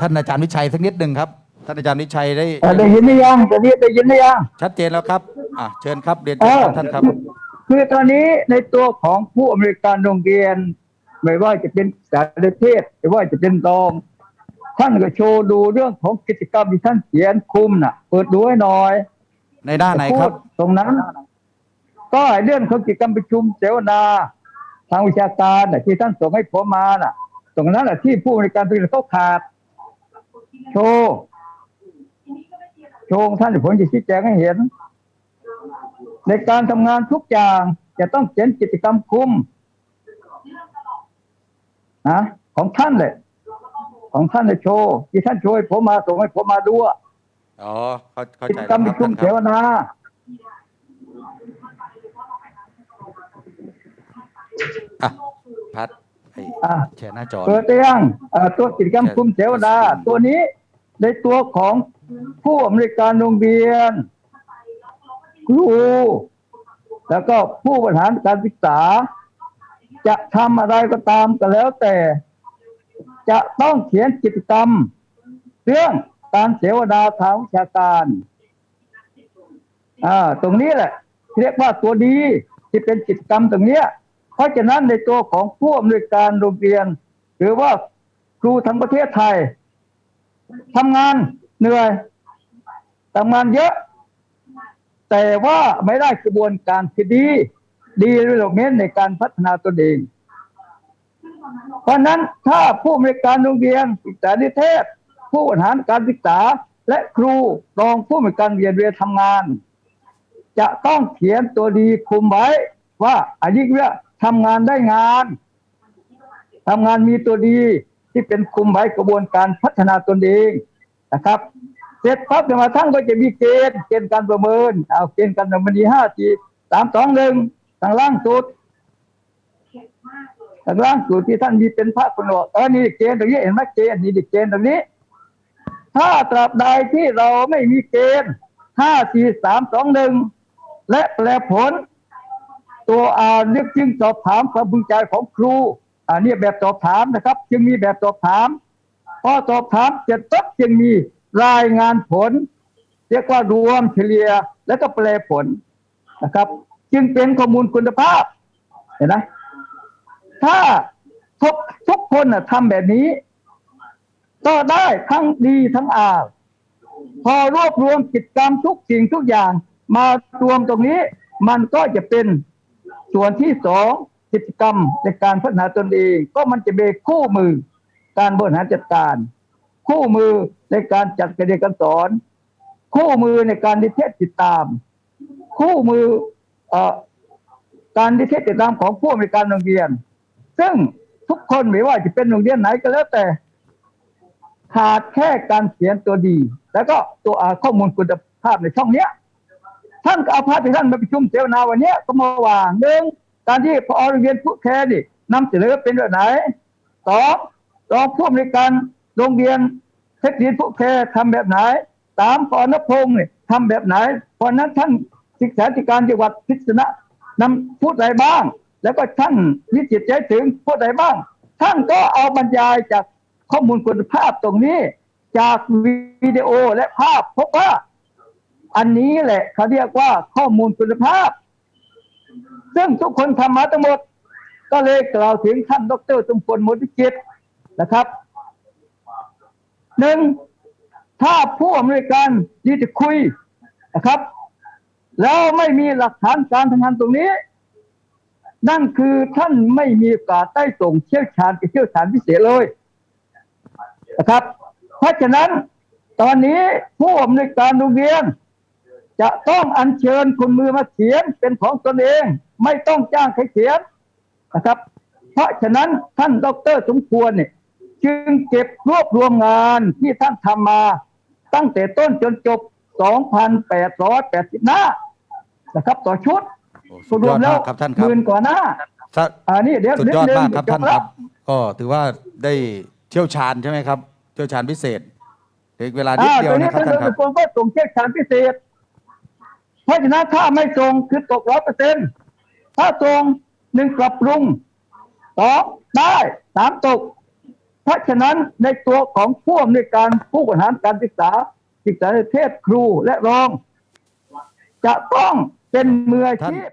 ท่านอาจารย์วิชัยสักนิดหนึ่งครับท่านอาจารย์วิชัยได้เอ่อได้ยินหรือยังตอนนี้ได้ยินหรือยัง ชัดเจนแล้วครับอะเชิญครับเรียนเอเชิญอท่านครับคือคือตอนนี้ในตัวของผู้อำนวยการโรงเรียน ไม่ว่าจะเป็นสารเทศไม่ว่าจะเป็นรอง ท่านก็โชว์ดูเรื่องของกิจกรรมที่ท่านเขียนคุมน่ะ เปิดดูให้หน่อยในด้านไหนครับ พูดตรงนั้น ก็เรื่องของกิจกรรมประชุมเสวนา ทางวิชาการน่ะที่ท่านส่งให้ผมมาน่ะ ตรงนั้นแหละที่ผู้บริการตัวเขาขาด โชว์โชว์ของท่านเดี๋ยวผมจะชี้แจงให้เห็น ในการทำงานทุกอย่างจะต้องเขียนกิจกรรมคุมนะของท่านเลย ของท่านเลยโชว์ที่ท่านโชว์ให้ผมมาส่งให้ผมมาดูอะอ๋อเข้าเข้ากิใจจแล้วกรรมปครัระบชุมท่านเสครับวนาอะพัดไอ้อะแชร์หน้าจอเปิดได้ยังเอ่อตัวกิจกรรมคุมเสวนาตัวนี้ ในตัวของผู้อำนวยการโรงเรียนครูแล้วก็ผู้บริหารการศึกษา จะทำอะไรก็ตามก็แล้วแต่ จะต้องเขียนกิจกรรม เรื่องการเสวนาทางวิชาการอ่าตรงนี้แหละ เรียกว่าตัวดีที่เป็นกิจกรรมตรงเนี้ย เพราะฉะนั้นในตัวของผู้อำนวยการโรงเรียน หรือว่าครูทั้งประเทศไทย ทำงานเหนื่อยทำงานเยอะ แต่ว่าไม่ได้กระบวนการที่ดี ดีเรื่องเน้นในการพัฒนาตนเอง เพราะนั้นถ้าผู้อำนวยการโรงเรียนศึกษานิเทศ ผู้บริหารการศึกษาและครูรองผู้อำนวยการเรียนเรียนทำงาน จะต้องเขียนตัวดีคุมไว้ ว่าอันนี้เรียกทำงานได้งานทำงานมีตัวดี ที่เป็นคุมไว้กระบวนการพัฒนาตนเองนะครับเสร็จปั๊บเดี๋ยวมาทั้งก็จะมีเกณฑ์เกณฑ์การประเมินเอาเกณฑ์การประเมินดีห้าสี่สามสองหนึ่งทางล่างสุดทางล่างสุดที่ท่านมีเป็นพระคนบอกเออนี่เกณฑ์ตรงนี้เห็นไหมเกณฑ์นี่ดิเกณฑ์ตรงนี้ ถ้าตราบใดที่เราไม่มีเกณฑ์ห้าสี่สามสองหนึ่งและแปลผล ตัวอ่านเรียกจึงสอบถามความพึงใจของครู อันนี้แบบสอบถามนะครับ จึงมีแบบสอบถามพอสอบถามเสร็จปั๊บจึงมีรายงานผล เรียกว่ารวมเฉลี่ยแล้วก็แปลผลนะครับ จึงเป็นข้อมูลคุณภาพ เห็นไหมถ้าทุกทุกคนนะทำแบบนี้ ก็ได้ทั้งดีทั้งอาพอรวบรวมกิจกรรมทุกสิ่งทุกอย่าง มารวมตรงนี้ มันก็จะเป็นส่วนที่สอง กิจกรรมในการพัฒนาตนเอง ก็มันจะเป็นคู่มือ การบริหารจัดการ คู่มือในการจัดการเรียนการสอน คู่มือในการดิเทศติดตาม คู่มืออการดิเทศติดตามของผู้อำนวยการโรงเรียน ซึ่งทุกคนไม่ว่าจะเป็นโรงเรียนไหนก็แล้วแต่ขาดแค่การเขียนตัวดี แล้วก็ตัวข้อมูลคุณภาพในช่องเนี้ยท่านก็เอาภาพที่ท่านมาประชุมเสวนาวันนี้ก็มาวางหนึ่ง การที่พอโรงเรียนผู้แทนนี่นำเสนอเป็นแบบไหนสองรองผู้อำนวยการโรงเรียนเทคนิคผู้แทนทำแบบไหนสามพอนพงศ์เนี่ยทำแบบไหนเพราะนั้นท่านศึกษาธิการจังหวัดพิษณุนำพูดอะไรบ้าง แล้วก็ท่านวิจิตใจถึงพูดอะไรบ้าง ท่านก็เอาบรรยายจากข้อมูลคุณภาพตรงนี้ จากวิดีโอและภาพพบว่า อันนี้แหละเขาเรียกว่าข้อมูลคุณภาพ ซึ่งทุกคนทำมาทั้งหมด ก็เลยกล่าวถึงท่านดรสมพลมุติจิตนะครับหนึ่งถ้าผู้อำนวยการที่จะคุยนะครับ แล้วไม่มีหลักฐานการทำงานตรงนี้ นั่นคือท่านไม่มีโอกาสได้ส่งเชี่ยวชาญกับเชี่ยวชาญพิเศษเลยนะครับ เพราะฉะนั้นตอนนี้ผู้อำนวยการโรงเรียน จะต้องอัญเชิญคนมือมาเขียนเป็นของตนเอง ไม่ต้องจ้างใครเขียนนะครับ เพราะฉะนั้นท่านดรสมควรเนี่ยจึงเก็บรวบรวมงานที่ท่านทำมาตั้งแต่ต้นจนจบ 2,880 หน้านะครับ ต่อชุดโอ้สุดยอดมากครับท่านคหรับมื่นกว่าหน้าสะอ่านี่เดี๋ยวสุดยอดเดี๋ยวมากครับเดี๋ยวท่านจบคละรับ ก็ถือว่าได้เชี่ยวชาญใช่ไหมครับ เชี่ยวชาญพิเศษเหลือเวลานิดอ่าเดียตัววนี้นะครับท่านท่านครับดรสมควรก็ส่งเชี่ยวชาญพิเศษ เพราะฉะนั้นถ้าไม่ส่งคือตกร้อยเปอร์เซ็น ถ้าตรงหนึ่งปรับปรุงสองได้สามตก เพราะฉะนั้นในตัวของผู้อำนวยการผู้บริหารการศึกษาศึกษาในเทศครูและรอง จะต้องเป็นมืออาชีพ